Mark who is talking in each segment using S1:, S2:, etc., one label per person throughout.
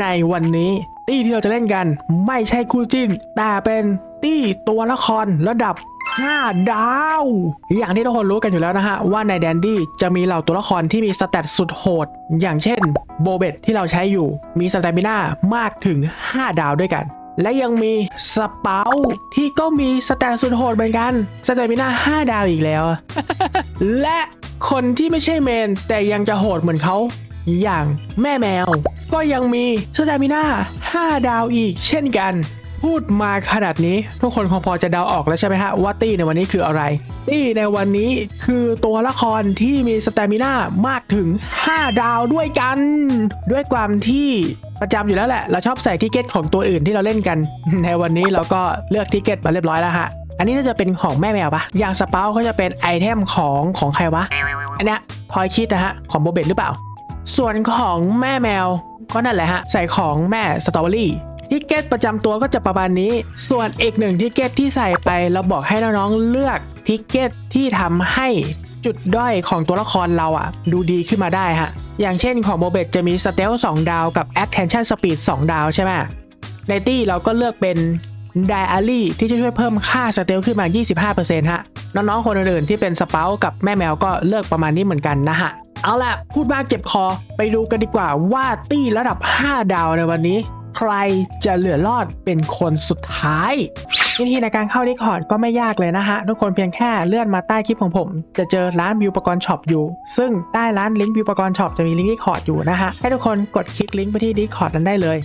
S1: ในวันนี้ตี้ที่เราจะเล่นกันไม่ใช่คู่จิ้น แต่เป็นตี้ตัวละครระดับ 5 ดาว อย่างที่ทุกคนรู้กันอยู่แล้วนะฮะ ว่าในแดนดี้จะมีเหล่าตัวละครที่มีสเตตสุดโหด อย่างเช่นโบเบตที่เราใช้อยู่มีสเตมิน่ามากถึง 5 ดาวด้วยกัน และยังมีสเปาที่ก็มีสเตตสุดโหดเหมือนกันสเตมิน่า5 ดาวอีกแล้ว และคนที่ไม่ใช่เมนแต่ยังจะโหดเหมือนเขา อย่างแม่แมว ก็ยังมีสเตมิน่า5 ดาวอีกเช่นกัน พูดมาขนาดนี้ทุกคนคงพอจะเดาออกแล้วใช่ไหมฮะว่าตี้ในวันนี้คืออะไร ตี้ในวันนี้คือตัวละครที่มีสเตมิน่ามากถึง 5 ดาวด้วยกัน ด้วยความที่ประจำอยู่แล้วแหละ เราชอบใส่ทิเก็ตของตัวอื่นที่เราเล่นกัน ในวันนี้เราก็เลือกทิเก็ตมาเรียบร้อยแล้วฮะ อันนี้น่าจะเป็นของแม่แมวปะอย่างสเปาก็จะเป็นไอเทมของของใครวะ อันเนี้ยทอยคิดนะฮะ ของโบเบตหรือเปล่า ส่วนของแม่แมว ก็นั่นแหละฮะ ใส่ของแม่สตรอเบอรี่ทิกเก็ตประจำตัวก็จะประมาณนี้ ส่วนอีกหนึ่งทิกเก็ตที่ใส่ไปเราบอกให้น้องๆเลือกทิกเก็ตที่ทำให้จุดด้อยของตัวละครเราอะดูดีขึ้นมาได้ฮะ อย่างเช่นของโบเบตจะมีสเตล2ดาวกับ attention speed 2 ดาวใช่ไหมในตี้เราก็เลือกเป็นไดอารี่ที่จะช่วยเพิ่มค่าสเตลขึ้นมา 25%ฮะ น้องๆ คนอื่นๆที่เป็นสเปากับแม่แมวก็เลือกประมาณนี้เหมือนกันนะฮะ เอาล่ะ พูดมากเจ็บคอไปดูกันดีกว่าว่าตี้ระดับ 5 ดาวในวันนี้ ใครจะเหลือรอดเป็นคนสุดท้ายวิธีในการเข้า Discord ก็ไม่ยากเลยนะฮะ ทุกคนเพียงแค่เลื่อนมาใต้คลิปของผม จะเจอร้านวิวอุปกรณ์ช็อปอยู่ ซึ่งใต้ร้านลิงก์วิวอุปกรณ์ช็อปจะมีลิงก์ Discord อยู่นะฮะ ให้ทุกคนกดคลิกลิงก์ไปที่ Discord นั้นได้เลย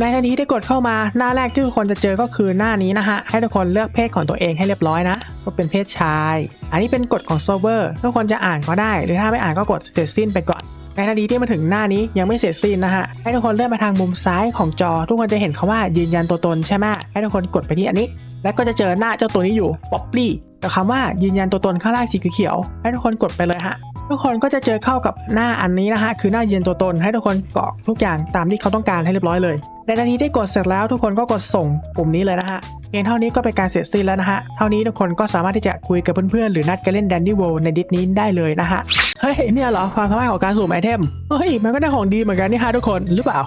S1: ในทันทีที่กดเข้ามาหน้าแรกที่ทุกคนจะเจอก็คือหน้านี้นะฮะให้ทุกคนเลือกเพศของตัวเองให้เรียบร้อยนะว่าเป็นเพศชาย อันนี้เป็นกฎของเซิร์ฟเวอร์ทุกคนจะอ่านก็ได้ หรือถ้าไม่อ่านก็กดเสร็จสิ้นไปก่อนในทันทีที่มาถึงหน้านี้ยังไม่เสร็จสิ้นนะฮะให้ทุกคนเลื่อนไปทางมุมซ้ายของจอ ทุกคนจะเห็นคาว่ายืนยันตัวตนใช่ไหมให้ทุกคนกดไปที่อันนี้ แล้วก็จะเจอหน้าเจ้าตัวนี้อยู่ป๊อปปี้กับคำว่ายืนยันตัวตนข้างล่างสีเขียวให้ทุกคนกดไปเลยฮะ ทุกคนก็จะเจอเข้ากับหน้าอันนี้นะฮะคือหน้ายืนตัวตนให้ทุกคนกรอกทุกอย่างตามที่เขาต้องการให้เรียบร้อยเลยในนาทีที่กดเสร็จแล้วทุกคนก็กดส่งปุ่มนี้เลยนะฮะเพียงเท่านี้ก็เป็นการเสร็จสิ้นแล้วนะฮะเท่านี้ทุกคนก็สามารถที่จะคุยกับเพื่อนๆหรือนัดกันเล่นแดนดี้ o วในดิสนี้ได้เลยนะฮะเฮ้ยเนี่ยเหรอความสามารถของการสุ่มไอเทมเฮ้ยมันก็ได้ของดีเหมือนกันนี่ฮะทุกคนหรือเปล่า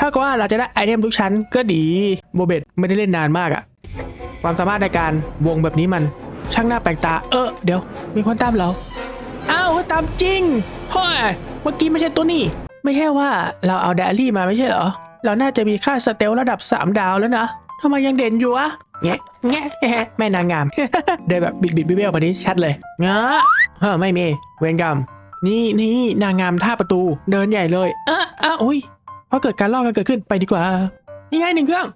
S1: ถ้าก็ว่าเราจะได้ไอเทมทุกชั้นก็ดีโบเบตไม่ได้เล่นนานมากอะความสามารถในการวงแบบนี้มันช่างน่าแปลกตาเออเดี๋ยวมีคนตามเรา อ้าวตามจริงเฮ้ยเมื่อกี้ไม่ใช่ตัวนี้ ไม่ใช่ว่าเราเอาไดอารี่มาไม่ใช่เหรอ เราน่าจะมีค่าสเตลระดับ 3 ดาวแล้วนะทำไมยังเด่นอยู่อะแงะแงะแม่นางงาม เดินแบบบิดบิดๆเบี้ยวๆแบบนี้ชัดเลยเงะเฮ้อไม่มี เวรกรรม นี่นี่นางงามท่าประตูเดินใหญ่เลยเอะอะอุ้ยเพราะเกิดการลอกกันเกิดขึ้นไปดีกว่านี่ไงหนึ่งเครื่อง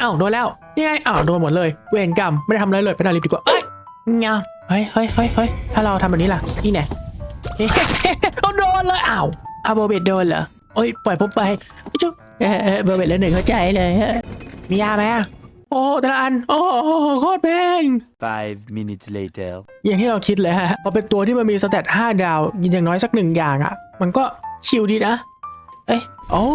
S1: อ้าวโดนแล้วนี่ไงอ้าวโดนหมดเลย เวรกรรมไม่ได้ทำอะไรเลยไปนอนรีบดีกว่าเอ้ยเงา ฮ้ยเฮ้ยเฮ้ยเฮ้ยถ้าเราทำแบบนี้ล่ะ นี่แน่เขาโดนเลยอ้าวอาโบเบตโดนเหรอโอ้ยปล่อยผมไปจุ๊บเออเออโบเบตแล้วหนึ่งเข้าใจเลยฮะมียาไหมอะโอ้แต่ละอัน โอ้โหโคตรแพง
S2: Five minutes later.
S1: อย่างที่เราคิดเลยฮะพอเป็นตัวที่มันมีสเตต5ดาว อย่างน้อยสักหนึ่งอย่างอะ่ะ มันก็ชิลดีนะ เอ้ยโอ้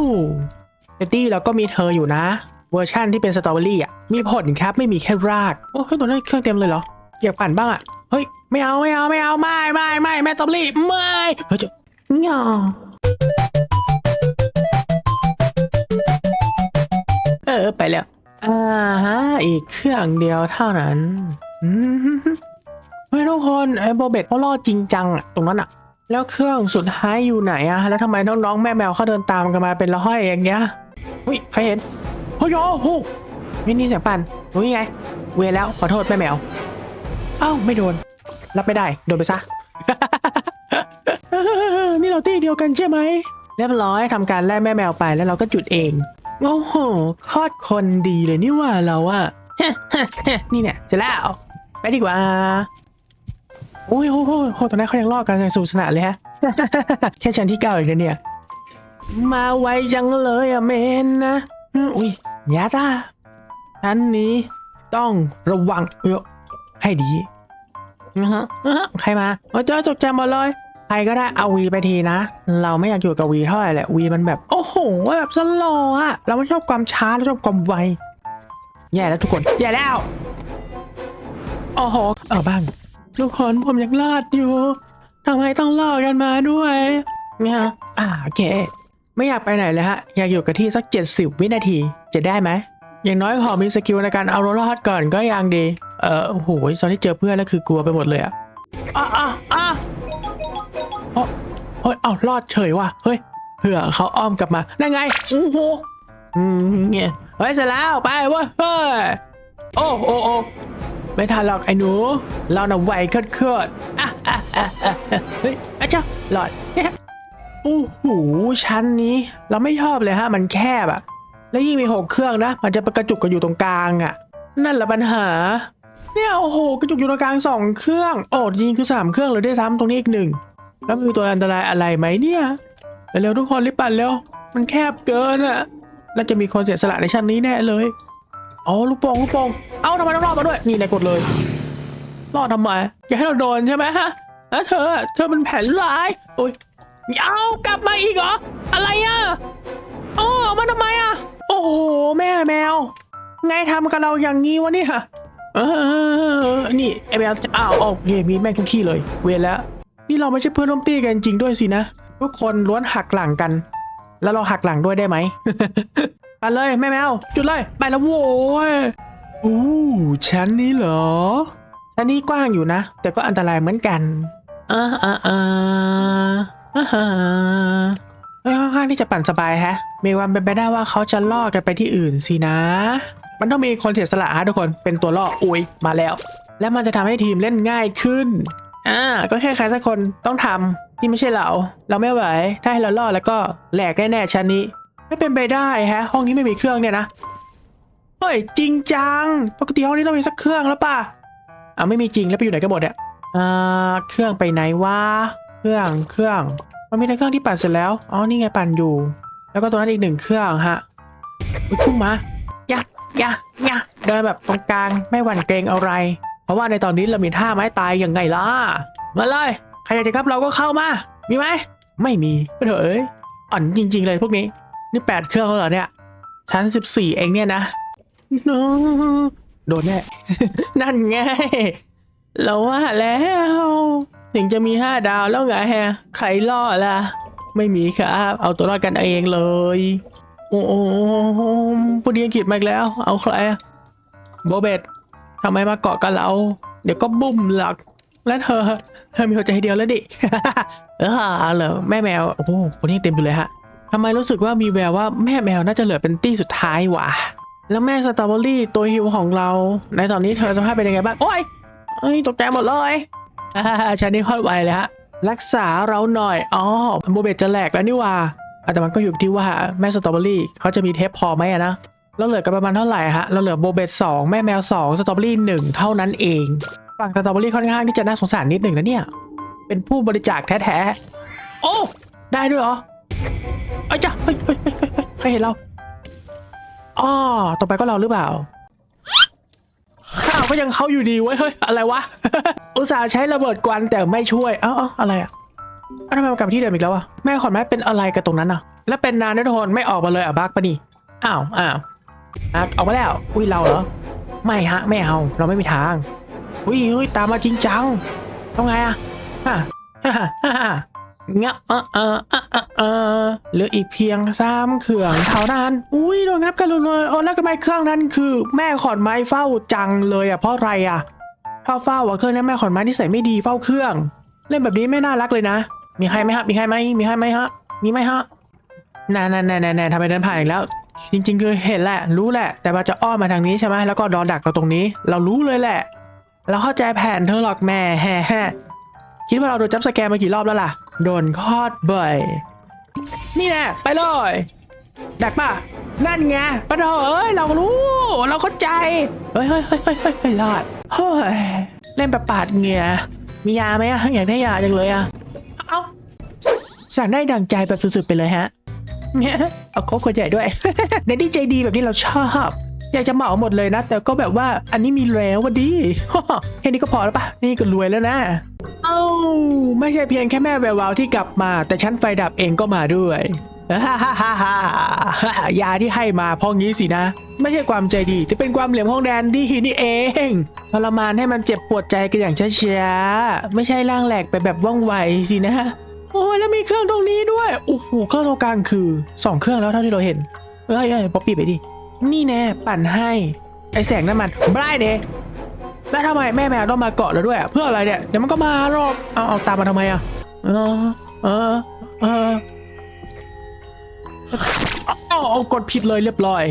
S1: เตตี้เราก็มีเธออยู่นะ เวอร์ชั่นที่เป็นสตรอเบอรี่อะ มีผลครับไม่มีแค่ราก โอ้เฮ้ยตัวนั้นเครื่องเต็มเลยเหรออยากปั่นบ้างอะ เฮ้ยไม่เอาไม่เอาไม่เอาไม่ไม่ไม่แม่สตรอเบอรี่ไม่เฮ้ยจะงอเออไปแล้วอ่าฮะอีกเครื่องเดียวเท่านั้นอืมเฮ้ยทุกคนไอ้โบเบตเขาล่อจริงจังอะตรงนั้นอะแล้วเครื่องสุดท้ายอยู่ไหนอะแล้วทำไมน้องๆแม่แมวเขาเดินตามกันมาเป็นละห้อยอย่างเงี้ยเฮ้ยใครเห็นเฮ้ยโอ้โหมินี่เสียงปั่นนี่ไงเวรแล้วขอโทษแม่แมวเอ้าไม่โดน รับไม่ได้ โดนไปซะ นี่เราตีเดียวกันใช่ไหมเรียบร้อยทำการแล่แม่แมวไปแล้วเราก็จุดเอง โอ้โหโคอดคนดีเลยนี่ว่าเราอะ นี่เนี่ยเสร็จแล้ว ไปดีกว่า โอ้ยโอ้โหตอนนั้นเขายังลอกกันอย่างสนุกสนานเลยฮะ แค่ชั้นที่เก้าเองนะเนี่ย มาไวจังเลยอะเมนนะ อุ้ยยาตาอันนี้ต้องระวังเยอะ ให้ดีนะฮะนะฮะใครมาเออเจอจกแจมหมดเลย ใครก็ได้เอาวีไปทีนะ เราไม่อยากอยู่กับวีเท่าไหร่แหละวีมันแบบ โอ้โหแบบสโลว์อะเราไม่ชอบความช้าเราชอบความไวแย่แล้วทุกคนแย่แล้วโอ้โหเอาบ้างทุกคนผมยังรอดอยู่ทำไมต้องล่อกันมาด้วยเนี่ยอ่าโอเค ไม่อยากไปไหนเลยฮะ อยากอยู่กับที่สัก70วินาทีจะได้ไหม อย่างน้อยขอมีสกิลในการเอารอดก่อนก็ยังดี เออโอ้โหตอนที่เจอเพื่อนแล้วคือกลัวไปหมดเลยอะอะอะอะเอ้าเฮ้ยเอารอดเฉยว่ะ เฮ้ยเผื่อเขาอ้อมกลับมานั่นไงโอ้โหอืมเนี่ยเฮ้ยเสร็จแล้วไปเว้ยเฮ้ยโอ้โอ้โอ้ไม่ทันหรอกไอ้หนู เราหน่ะไวเคดเคดอะอะอะอะอะเฮ้ยอาจ้าหลอดโอ้โหชั้นนี้ เราไม่ชอบเลยฮะ มันแคบอะ แล้วยิ่งมีหกเครื่องนะ มันจะไปกระจุกกันอยู่ตรงกลางอะนั่นแหละปัญหา เนี่ยโอ้โหกระจุกอยู่ตรงกลางสองเครื่อง โอ้ยิงคือสามเครื่องเลยได้ซ้ำตรงนี้อีกหนึ่งแล้วมันมีตัวอันตรายอะไรไหมเนี่ยเร็วๆทุกคนรีบปั่นเร็วมันแคบเกินอะแล้วจะมีคนเสียสละในชั้นนี้แน่เลยอ๋อลูกโป่งลูกโป่งเอ้าทำไมต้องรอดมาด้วยนี่นายกดเลยรอดทำไมอย่าให้เราโดนใช่ไหมฮะแล้วเธอ เธอมันแผนร้ายโอ้ยเอากลับมาอีกเหรอ อะไรอะอ๋อมาทำไมอะ โอ้โห แม่แมว ไงทำกับเราอย่างนี้วะเนี่ยเออ นี่ไอแมวอ้าวโอเคมีแม่งทุกที่เลย เวรแล้ว นี่เราไม่ใช่เพื่อนร่วมตีกันจริงด้วยสินะ ทุกคนล้วนหักหลังกัน แล้วเราหักหลังด้วยได้ไหมไปเลยแม่แมว จุดเลย ไปแล้วโว้ยอู้ชั้นนี้เหรอ ชั้นนี้กว้างอยู่นะ แต่ก็อันตรายเหมือนกันอ่าอ่าอ่าอ่า ฮ้ยค่อนข้างที่จะปั่นสบายแฮะ มีความเป็นไปได้ว่าเขาจะล่อกันไปที่อื่นสินะ มันต้องมีคนเสียสละฮะทุกคน เป็นตัวล่ออุ้ยมาแล้ว และมันจะทำให้ทีมเล่นง่ายขึ้น อ่า ก็แค่ใครสักคนต้องทำที่ไม่ใช่เรา เราไม่ไหว ถ้าให้เราล่อแล้วก็แหลกแน่ๆชั้นนี้ ไม่เป็นไปได้ฮะ ห้องนี้ไม่มีเครื่องเนี่ยนะ เฮ้ยจริงจัง ปกติห้องนี้ต้องมีสักเครื่องแล้วป่ะอ่าไม่มีจริงแล้วไปอยู่ไหนกันหมดเนี่ยอ่าเครื่องไปไหนวะ เครื่อง เครื่อง มันมีในเครื่องที่ปั่นเสร็จแล้ว อ๋อ นี่ไงปั่นอยู่ แล้วก็ตัวนั้นอีกหนึ่งเครื่องฮะอุ๊ยพุ่งมายะยะยะเดินแบบตรงกลางไม่หวั่นเกรงอะไร เพราะว่าในตอนนี้เรามีท่าไม้ตายยังไงล่ะ มาเลย ใครอยากจะครับเราก็เข้ามา มีไหม ไม่มีก็เถอะเอ้ย อ่อนจริง ๆ เลยพวกนี้ นี่แปดเครื่องแล้วเหรอเนี่ย ชั้นสิบสี่เองเนี่ยนะ โดนแน่ นั่นไง เราว่าแล้ว ถึงจะมีห้าดาวแล้วไงฮะใครล่อล่ะ ไม่มีครับ เอาตัวรอดกันเองเลย โอ้โหพูดดีอังกฤษมาอีกแล้ว เอาใครอะโบเบตทำไมมาเกาะกับเรา เดี๋ยวก็บุ้มหลัก แล้วเธอ เธอมีหัวใจเดียวแล้วดิ เออเหรอแม่แมว โอ้โหคนนี้เต็มไปเลยฮะทำไมรู้สึกว่ามีแววว่าแม่แมวน่าจะเหลือเป็นตี้สุดท้ายวะแล้วแม่สตรอเบอรี่ตัวฮิวของเรา ในตอนนี้เธอสภาพเป็นยังไงบ้าง โอ้ยเอ้ยตกใจหมดเลย ฉันนี่พอดไวเลยฮะรักษาเราหน่อยอ๋อโบเบตจะแหลกแล้วนี่ว่าอะแต่มันก็อยู่ที่ว่าแม่สตรอเบอรี่เขาจะมีเทปพอไหมนะเราเหลือกันประมาณเท่าไหร่ฮะเราเหลือโบเบตสองแม่แมวสองสตรอเบอรี่หนึ่งเท่านั้นเองฝั่งสตรอเบอรี่ค่อนข้างที่จะน่าสงสารนิดหนึ่งนะเนี่ย เป็นผู้บริจาคแท้ๆ โอ้ ได้ด้วยเหรอไอ้จ้ะเฮ้ยเฮ้ยเฮ้ยเฮ้ยเฮ้ยใครเห็นเราอ๋อต่อไปก็เราหรือเปล่าข้าวก็ยังเข้าอยู่ดีเว้ยเฮ้ยอะไรวะ อุตส่าห์ใช้ระเบิดกวนแต่ไม่ช่วย เอ้าเอ้าอะไรอะเอ้าทำไมมันกลับไปที่เดิมอีกแล้วอะแม่ขอนไม้เป็นอะไรกับตรงนั้นอะ แล้วเป็นนานด้วยทุกคนไม่ออกมาเลยอะบักปะนี่อ้าวอ้าวอออกมาแล้ว อุ้ยเราเหรอ ไม่ฮะไม่เอาเราไม่มีทางอุ้ยเฮ้ยตามมาจริงจังทำไงอะฮ่าฮ่าฮ่าฮ่าเงี้ยเออเออเออเออเออเหลืออีกเพียงสามเครื่องเท่านั้น อุ้ยโดนงับกันเลยโอ้แล้วทำไมเครื่องนั้นคือ แม่ขอนไม้เฝ้าจังเลยอะเพราะอะไรอะ ถ้าเฝ้าอะเครื่องนี้แม่ขอนไม้ที่ใส่ไม่ดีเฝ้าเครื่อง เล่นแบบนี้ไม่น่ารักเลยนะ มีใครไหมฮะมีใครไหมมีใครไหมฮะมีไหมฮะน่าน่าน่าน่าน่าทำไมเดินผ่านอีกแล้ว จริง ๆ คือเห็นแหละ รู้แหละ แต่ว่าจะอ้อมมาทางนี้ใช่ไหมแล้วก็รอดักเราตรงนี้ เรารู้เลยแหละ เราเข้าใจแผนเธอหรอกแม่แฮ่แฮ่คิดว่าเราโดนจับสแกมมากี่รอบแล้วล่ะ โดนคอดบ่อย นี่แน่ไปเลย ดักป่ะ นั่นไงปะเถอเอ้ย เรารู้ เราเข้าใจ เฮ้ยเฮ้ยเฮ้ยเฮ้ยเฮ้ยเฮ้ยรอด เฮ้ยเล่นแบบปาดเหงื่อมียาไหมอะอยากได้ยาจังเลยอะเอ้าสั่งได้ดังใจแบบสุดๆไปเลยฮะเนี่ยเอาโค้กขวดใหญ่ด้วยเดดดี้ใจดีแบบนี้เราชอบอยากจะเหมาหมดเลยนะ แต่ก็แบบว่าอันนี้มีแล้ววะดีแค่นี้ก็พอแล้วปะนี่ก็รวยแล้วนะ เอ้าไม่ใช่เพียงแค่แม่แวววาวที่กลับมา แต่ชั้นไฟดับเองก็มาด้วยฮ่าฮ่าฮ่าฮ่ายาที่ให้มาเพองี้สินะ ไม่ใช่ความใจดีแต่เป็นความเหลี่ยมของแดนดี้นี่เอง ทรมานให้มันเจ็บปวดใจกันอย่างช้าๆ ไม่ใช่ร่างแหลกไปแบบว่องไวสินะ โอ้โอ้ยแล้วมีเครื่องตรงนี้ด้วย โอ้โห เครื่องตรงกลางคือสองเครื่องแล้วเท่าที่เราเห็น เอ้ยเอ้ยป๊อปปี้ไปดิ นี่แน่ ปั่นให้ ไอแสงนั่นมันไม่ได้เด้แล้วทำไมแม่แมวต้องมาเกาะเราด้วย เพื่ออะไรเนี่ย เดี๋ยวมันก็มาหรอกเอาเอาตามมาทำไมอะ เออ เออ เออเอาเอากดผิดเลยเรียบร้อย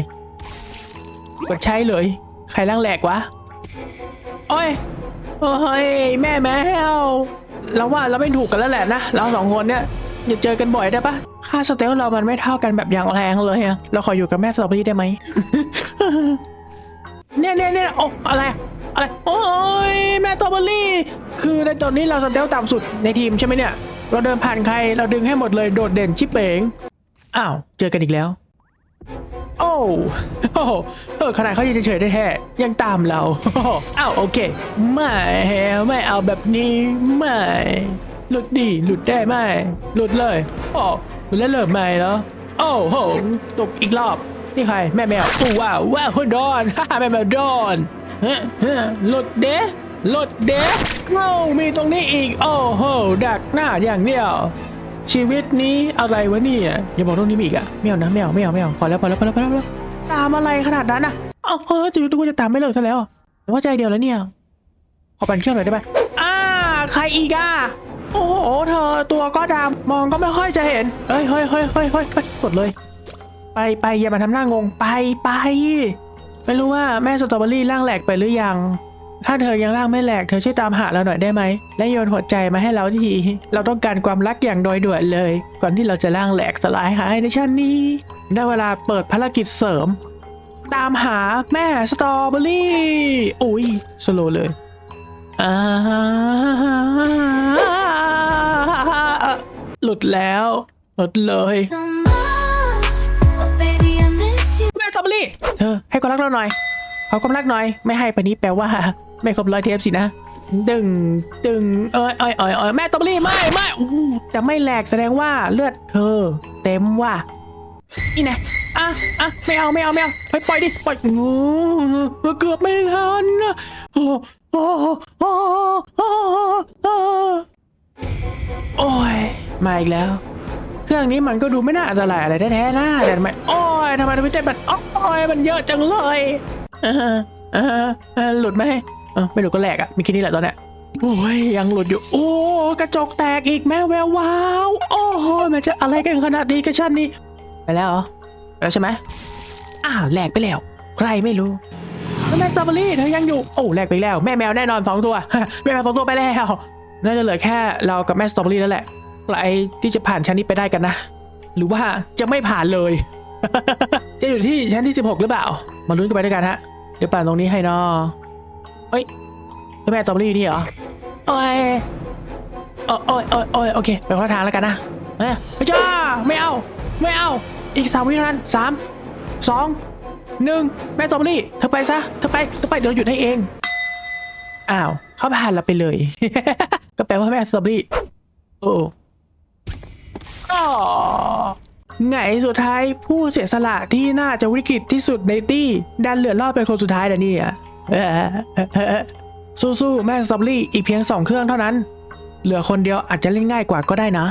S1: กดใช้เลย ใครร่างแหลกวะ โอ้ยโอ้ยแม่แมวเราว่าเราไม่ถูกกันแล้วแหละนะ เราสองคนเนี่ยอย่าเจอกันบ่อยได้ปะค่าสเตลเรามันไม่เท่ากันแบบอย่างแรงเลยอะเราขออยู่กับแม่สตรอเบอรี่ได้ไหม เนี่ยเนี่ยเนี่ยโอ้อะไร อะไร โอ้ยแม่สตรอเบอรี่ คือในตอนนี้เราสเตลต่ำสุดในทีมใช่ไหมเนี่ย เราเดินผ่านใครเราดึงให้หมดเลยโดดเด่นชิบเป๋งอ้าว เจอกันอีกแล้ว โอ้โอ้โหเออขนาดเขายืนเฉยได้แท้ยังตามเราอ้าวโอเค ไม่ไม่เอาแบบนี้ไม่หลุดดีหลุดได้ไหมหลุดเลยโอ้หลุดแล้วเลิกไม่แล้วโอ้โหตกอีกรอบนี่ใครแม่แมวอู้ว้าวว้าวโดนฮ่าแม่แมวโดนเฮ้ยเฮ้ยหลุดเด้หลุดเด้เอ้ามีตรงนี้อีก โอ้โหดักหน้าอย่างเดียว ชีวิตนี้อะไรวะเนี่ยอย่าบอกตรงนี้มีอีกอะไม่เอานะไม่เอาไม่เอาไม่เอาพอแล้วพอแล้วพอแล้วพอแล้วพอแล้วตามอะไรขนาดนั้นอะเอ้าเฮ้ยจะดูจะตามไม่เลิกซะแล้วแต่ว่าใจเดียวแล้วเนี่ยขอปั่นเครื่องหน่อยได้ไหมอ่าใครอีกอะโอ้โหเธอตัวก็ดำมองก็ไม่ค่อยจะเห็นเฮ้ยเฮ้ยเฮ้ยเฮ้ยเฮ้ยเฮ้ยกดเลย ไปไปอย่ามาทำหน้างงไปไปไม่รู้ว่าแม่สตรอเบอรี่ร่างแหลกไปหรือยัง ถ้าเธอยังร่างไม่แหลกเธอช่วยตามหาเราหน่อยได้ไหม และโยนหัวใจมาให้เราที เราต้องการความรักอย่างโดยด่วนเลย ก่อนที่เราจะร่างแหลกสลายหายในชั้นนี้ ได้เวลาเปิดภารกิจเสริม ตามหาแม่สตรอเบอรี่อุ้ยสโลว์เลยอ่าหลุดแล้วหลุดเลย
S3: so much. But baby, I miss you.
S1: แม่สตรอเบอรี่เธอให้ความรักเราหน่อยขอความรักหน่อย ไม่ให้ปะนี้แปลว่า ไม่ครบร้อยเทปสินะ ดึง ดึง เอ้ยเอ้ยเอ้ยเอ้ยแม่ตรอเบอรี่ไม่ไม่อู้แต่ไม่แหลกแสดงว่าเลือดเธอ เต็มว่ะ นี่ไงอะอะไม่เอาไม่เอาไม่เอาไปปล่อยดิปล่อยโอ้เกือบไม่ทันนะโอ้โอ้โอ้โอ้โอ้โอ้ยมาอีกแล้ว เครื่องนี้มันก็ดูไม่น่าอันตรายอะไรแท้ๆนะแต่ทำไมโอ้ยทำไมทวิตเตอร์มันโอ้ยมันเยอะจังเลยเออเออเออหลุดไหม เออไม่หลุดก็แหลกอะมีแค่นี้แหละตอนเนี้ยโอ้ยยังหลุดอยู่ โอ้กระจกแตกอีกแม่แววว้าวโอ้โหมันจะอะไรกันขนาดนี้กันชั้นนี้ไปแล้วเหรอไปแล้วใช่ไหมอ้าวแหลกไปแล้ว ใครไม่รู้แล้วแม่สตรอเบอรี่เธอยังอยู่โอ้แหลกไปแล้วแม่แมวแน่นอนสองตัวแม่แมวสองตัวไปแล้วน่าจะเหลือแค่เรากับแม่สตรอเบอรี่แล้วแหละใครที่จะผ่านชั้นนี้ไปได้กันนะ หรือว่าจะไม่ผ่านเลย จะอยู่ที่ชั้นที่ 16 หรือเปล่า มาลุ้นกันไปด้วยกันฮะเดี๋ยวป่านตรงนี้ให้นอ เฮ้ยแม่ตอมรี่อยู่นี่เหรอโอ้ยโอ้ยโอ้ยโอ้ยโอ้ยโอเคไปคนละทางแล้วกันนะเฮ้ยไปจ้าไม่เอา ไม่เอา อีกสามวิเท่านั้นสามสองหนึ่งแม่ตอมรี่เธอไปซะเธอไปเธอไปเดี๋ยวหยุดให้เองอ้าวเขาผ่านเราไปเลย ก็แปลว่าแม่สตรอเบอรี่โอ้ก็ไงสุดท้ายผู้เสียสละที่น่าจะวิกฤตที่สุดในตี้ดันเหลือรอดเป็นคนสุดท้ายแล้วเนี่ยเออ สู้ๆแม่สตอเบอรี่อีกเพียงสองเครื่องเท่านั้น เหลือคนเดียวอาจจะเล่นง่ายกว่าก็ได้นะ